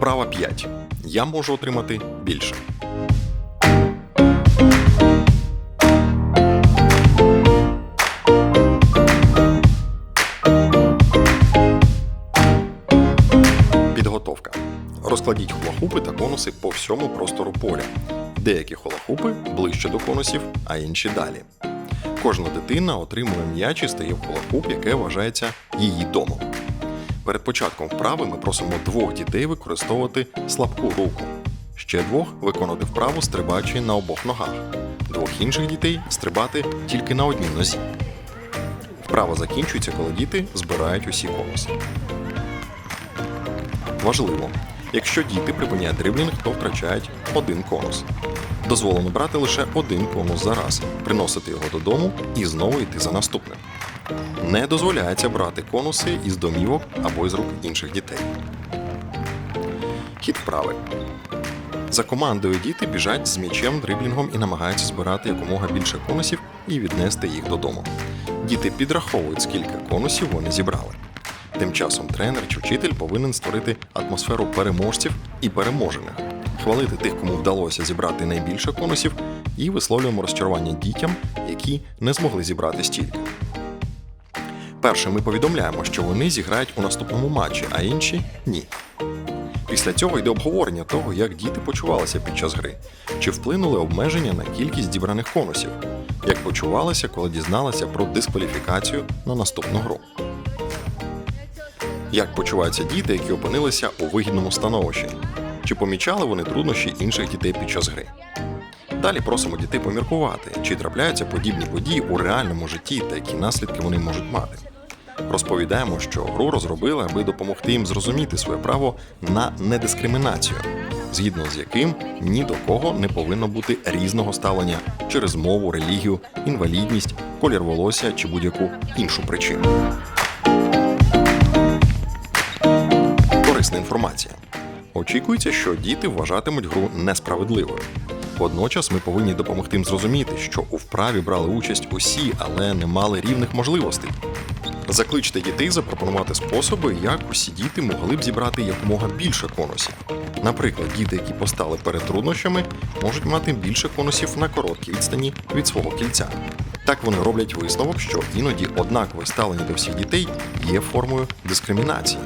Вправа 5. Я можу отримати більше. Підготовка. Розкладіть хулахупи та конуси по всьому простору поля. Деякі хулахупи ближче до конусів, а інші далі. Кожна дитина отримує м'яч і стає в хулахуп, яке вважається її домом. Перед початком вправи ми просимо двох дітей використовувати слабку руку. Ще двох виконати вправу стрибаючи на обох ногах. Двох інших дітей стрибати тільки на одній нозі. Вправа закінчується, коли діти збирають усі конуси. Важливо, якщо діти припиняють дриблінг, то втрачають один конус. Дозволено брати лише один конус за раз, приносити його додому і знову йти за наступним. Не дозволяється брати конуси із домівок або із рук інших дітей. Хід вправи. За командою діти біжать з м'ячем, дриблінгом і намагаються збирати якомога більше конусів і віднести їх додому. Діти підраховують, скільки конусів вони зібрали. Тим часом тренер чи вчитель повинен створити атмосферу переможців і переможених, хвалити тих, кому вдалося зібрати найбільше конусів, і висловлюємо розчарування дітям, які не змогли зібрати стільки. Перше ми повідомляємо, що вони зіграють у наступному матчі, а інші ні. Після цього йде обговорення того, як діти почувалися під час гри, чи вплинули обмеження на кількість зібраних конусів, як почувалися, коли дізналися про дискваліфікацію на наступну гру. Як почуваються діти, які опинилися у вигідному становищі? Чи помічали вони труднощі інших дітей під час гри? Далі просимо дітей поміркувати, чи трапляються подібні події у реальному житті та які наслідки вони можуть мати. Розповідаємо, що гру розробили, аби допомогти їм зрозуміти своє право на недискримінацію, згідно з яким ні до кого не повинно бути різного ставлення через мову, релігію, інвалідність, колір волосся чи будь-яку іншу причину. Корисна інформація. Очікується, що діти вважатимуть гру несправедливою. Водночас ми повинні допомогти їм зрозуміти, що у вправі брали участь усі, але не мали рівних можливостей. Закличте дітей запропонувати способи, як усі діти могли б зібрати якомога більше конусів. Наприклад, діти, які постали перед труднощами, можуть мати більше конусів на короткій відстані від свого кільця. Так вони роблять висновок, що іноді однакове ставлення до всіх дітей є формою дискримінації.